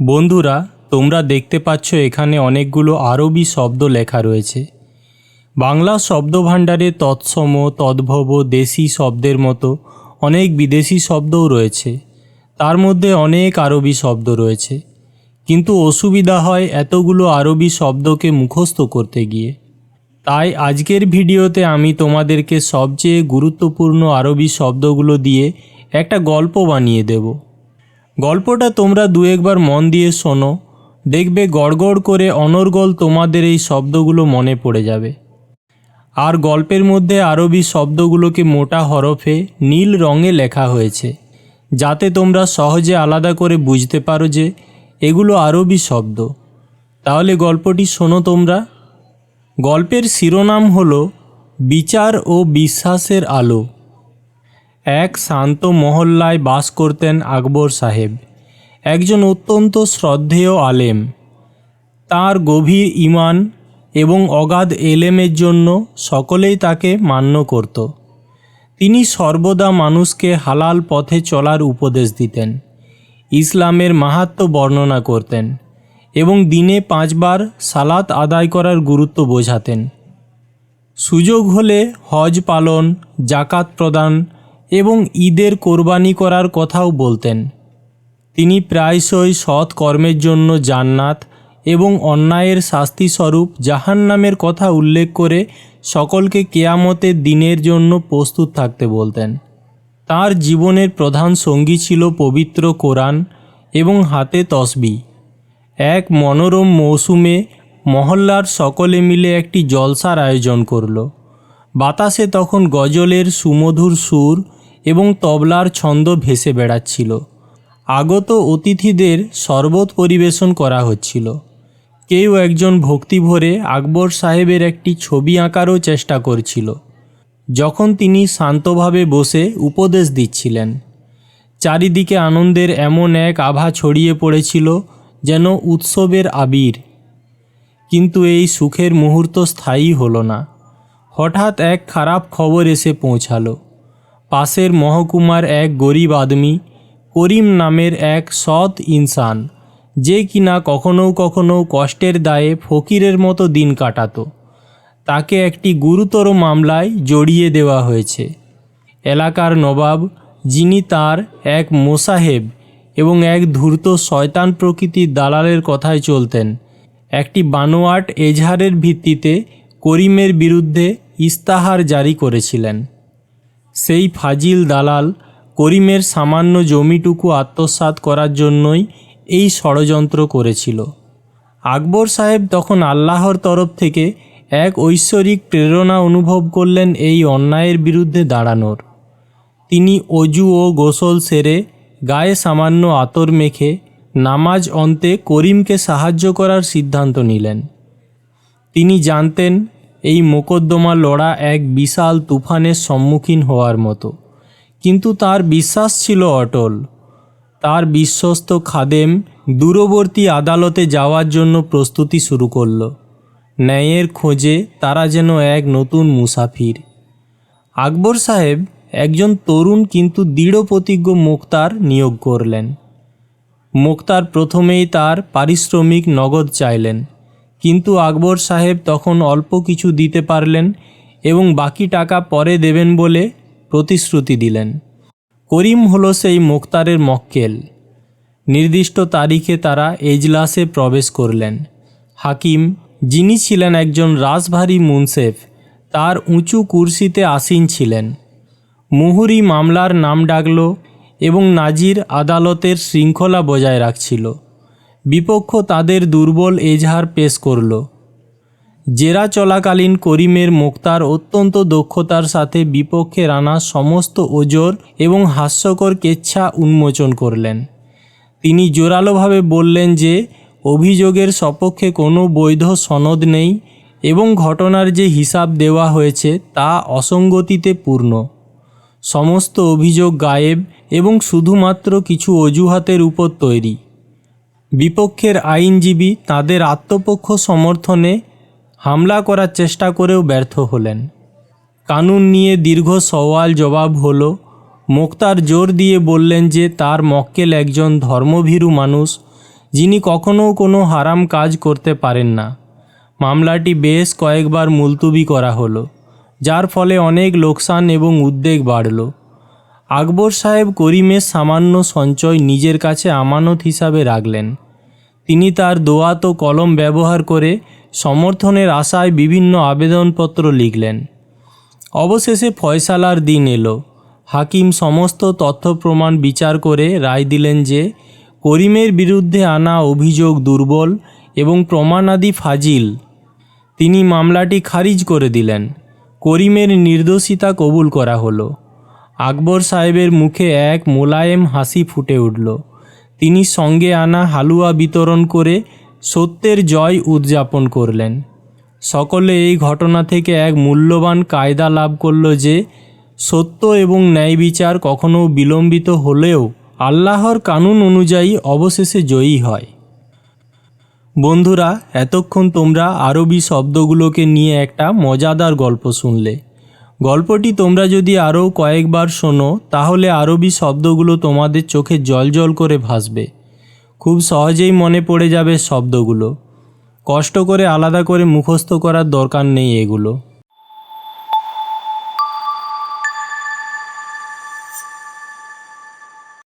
বন্ধুরা, তোমরা দেখতে পাচ্ছ এখানে অনেকগুলো আরবি শব্দ লেখা রয়েছে। বাংলা শব্দভাণ্ডারে তৎসম, তদ্ভব, দেশি শব্দের মতো অনেক বিদেশি শব্দও রয়েছে। তার মধ্যে অনেক আরবি শব্দ রয়েছে। কিন্তু অসুবিধা হয় এতগুলো আরবি শব্দকে মুখস্থ করতে গিয়ে। তাই আজকের ভিডিওতে আমি তোমাদেরকে সবচেয়ে গুরুত্বপূর্ণ আরবি শব্দগুলো দিয়ে একটা গল্প বানিয়ে দেব। গল্পটা তোমরা দু একবার মন দিয়ে শোনো। দেখবে গড়গড় করে অনর্গল তোমাদের এই শব্দগুলো মনে পড়ে যাবে। আর গল্পের মধ্যে আরবি শব্দগুলোকে মোটা হরফে নীল রঙে লেখা হয়েছে, যাতে তোমরা সহজে আলাদা করে বুঝতে পারো যে এগুলো আরবি শব্দ। তাহলে গল্পটি শোনো তোমরা। গল্পের শিরোনাম হল, বিচার ও বিশ্বাসের আলো। এক শান্ত মহল্লায় বাস করতেন আকবর সাহেব, একজন অত্যন্ত শ্রদ্ধেয় আলেম। তার গভীর ঈমান এবং অগাধ এলেমের জন্য সকলেই তাকে মান্য করত। তিনি সর্বদা মানুষকে হালাল পথে চলার উপদেশ দিতেন, ইসলামের মাহাত্ম্য বর্ণনা করতেন এবং দিনে পাঁচবার সালাত আদায় করার গুরুত্ব বোঝাতেন। সুযোগ হলে হজ পালন, জাকাত প্রদান এবং ঈদের কোরবানি করার কথাও বলতেন। তিনি প্রায়শই সৎ কর্মের জন্য জান্নাত এবং অন্যায়ের শাস্তিস্বরূপ জাহান্নামের কথা উল্লেখ করে সকলকে কেয়ামতের দিনের জন্য প্রস্তুত থাকতে বলতেন। তার জীবনের প্রধান সঙ্গী ছিল পবিত্র কোরআন এবং হাতে তসবি। এক মনোরম মৌসুমে মহল্লার সকলে মিলে একটি জলসার আয়োজন করল। বাতাসে তখন গজলের সুমধুর সুর এবং তবলার ছন্দ ভেসে বেড়াচ্ছিল। আগত অতিথিদের শরবত পরিবেশন করা হচ্ছিল। কেউ একজন ভক্তিভরে আকবর সাহেবের একটি ছবি আঁকারও চেষ্টা করছিল, যখন তিনি শান্তভাবে বসে উপদেশ দিচ্ছিলেন। চারিদিকে আনন্দের এমন এক আভা ছড়িয়ে পড়েছিল যেন উৎসবের আবির। কিন্তু এই সুখের মুহূর্ত স্থায়ী হলো না। হঠাৎ এক খারাপ খবর এসে পৌঁছালো। পাশের মহকুমার এক গরিব আদমি, করিম নামের এক সৎ ইনসান, যে কিনা কখনো কখনো কষ্টের দায়ে ফকিরের মতো দিন কাটাত। তাকে একটি গুরুতর মামলায় জড়িয়ে দেওয়া হয়েছে। এলাকার নবাব, যিনি তার এক মোসাহেব এবং এক ধূর্ত শয়তান প্রকৃতির দালালের কথায় চলতেন, একটি বানোয়াট এজাহারের ভিত্তিতে করিমের বিরুদ্ধে ইস্তাহার জারি করেছিলেন। সেই ফাজিল দালাল করিমের সামান্য জমিটুকু আত্মসাৎ করার জন্যই এই ষড়যন্ত্র করেছিল। আকবর সাহেব তখন আল্লাহর তরফ থেকে এক ঐশ্বরিক প্রেরণা অনুভব করলেন এই অন্যায়ের বিরুদ্ধে দাঁড়ানোর। তিনি অজু ও গোসল সেরে গায়ে সামান্য আতর মেখে নামাজ অন্তে করিমকে সাহায্য করার সিদ্ধান্ত নিলেন। তিনি জানতেন এই মোকদ্দমা লড়া এক বিশাল তুফানের সম্মুখীন হওয়ার মতো। কিন্তু তার বিশ্বাস ছিল অটল। তার বিশ্বস্ত খাদেম দূরবর্তী আদালতে যাওয়ার জন্য প্রস্তুতি শুরু করল। ন্যায়ের খোঁজে তারা যেন এক নতুন মুসাফির। আকবর সাহেব একজন তরুণ কিন্তু দৃঢ় প্রতিজ্ঞ মুক্তার নিয়োগ করলেন। মুক্তার প্রথমেই তার পারিশ্রমিক নগদ চাইলেন। কিন্তু আকবর সাহেব তখন অল্প কিছু দিতে পারলেন এবং বাকি টাকা পরে দেবেন বলে প্রতিশ্রুতি দিলেন। করিম হলো সেই মুক্তারের মক্কেল। নির্দিষ্ট তারিখে তারা এজলাসে প্রবেশ করলেন। হাকিম, যিনি ছিলেন একজন রাজভারী মুনসেফ, তার উঁচু কুর্সিতে আসীন ছিলেন। মুহুরি মামলার নাম ডাকল এবং নাজির আদালতের শৃঙ্খলা বজায় রাখছিল। বিপক্ষ তাদের দুর্বল এজাহার পেশ করল। জেরা চলাকালীন করিমের মুক্তার অত্যন্ত দক্ষতার সাথে বিপক্ষে আনা সমস্ত ওজোর এবং হাস্যকর কেচ্ছা উন্মোচন করলেন। তিনি জোরালোভাবে বললেন যে, অভিযোগের সপক্ষে কোনো বৈধ সনদ নেই এবং ঘটনার যে হিসাব দেওয়া হয়েছে তা অসঙ্গতিতে পূর্ণ। সমস্ত অভিযোগ গায়েব এবং শুধুমাত্র কিছু অজুহাতের উপর তৈরি। বিপক্ষের আইনজীবী তাদের আত্মপক্ষ সমর্থনে হামলা করার চেষ্টা করেও ব্যর্থ হলেন। কানুন নিয়ে দীর্ঘ সওয়াল জবাব হলো, মোক্তার জোর দিয়ে বললেন যে তার মক্কেল একজন ধর্মভীরু মানুষ, যিনি কখনও কোনো হারাম কাজ করতে পারেন না। মামলাটি বেশ কয়েকবার মুলতুবি করা হলো, যার ফলে অনেক লোকসান এবং উদ্বেগ বাড়ল। আকবর সাহেব করিমের সামান্য সঞ্চয় নিজের কাছে আমানত হিসাবে রাখলেন। তিনি তার দোয়াত কলম ব্যবহার করে সমর্থনের আশায় বিভিন্ন আবেদনপত্র লিখলেন। অবশেষে ফয়সালার দিন এলো। হাকিম সমস্ত তথ্য প্রমাণ বিচার করে রায় দিলেন যে, করিমের বিরুদ্ধে আনা অভিযোগ দুর্বল এবং প্রমাণাদি ফাজিল। তিনি মামলাটি খারিজ করে দিলেন। করিমের নির্দোষিতা কবুল করা হলো। আকবর সাহেবের মুখে এক মোলায়েম হাসি ফুটে উঠল। তিনি সঙ্গে আনা হালুয়া বিতরণ করে সত্যের জয় উদযাপন করলেন। সকলে এই ঘটনা থেকে এক মূল্যবান কায়দা লাভ করল যে, সত্য এবং ন্যায় বিচার কখনো বিলম্বিত হলেও আল্লাহর কানুন অনুযায়ী অবশেষে জয়ী হয়। বন্ধুরা, এতক্ষণ তোমরা আরবি শব্দগুলোকে নিয়ে একটা মজাদার গল্প শুনলে। গল্পটি তোমরা যদি আরও কয়েকবার শোনো, তাহলে আরবি শব্দগুলো তোমাদের চোখে জল করে ভাসবে। খুব সহজেই মনে পড়ে যাবে শব্দগুলো। কষ্ট করে আলাদা করে মুখস্থ করার দরকার নেই এগুলো।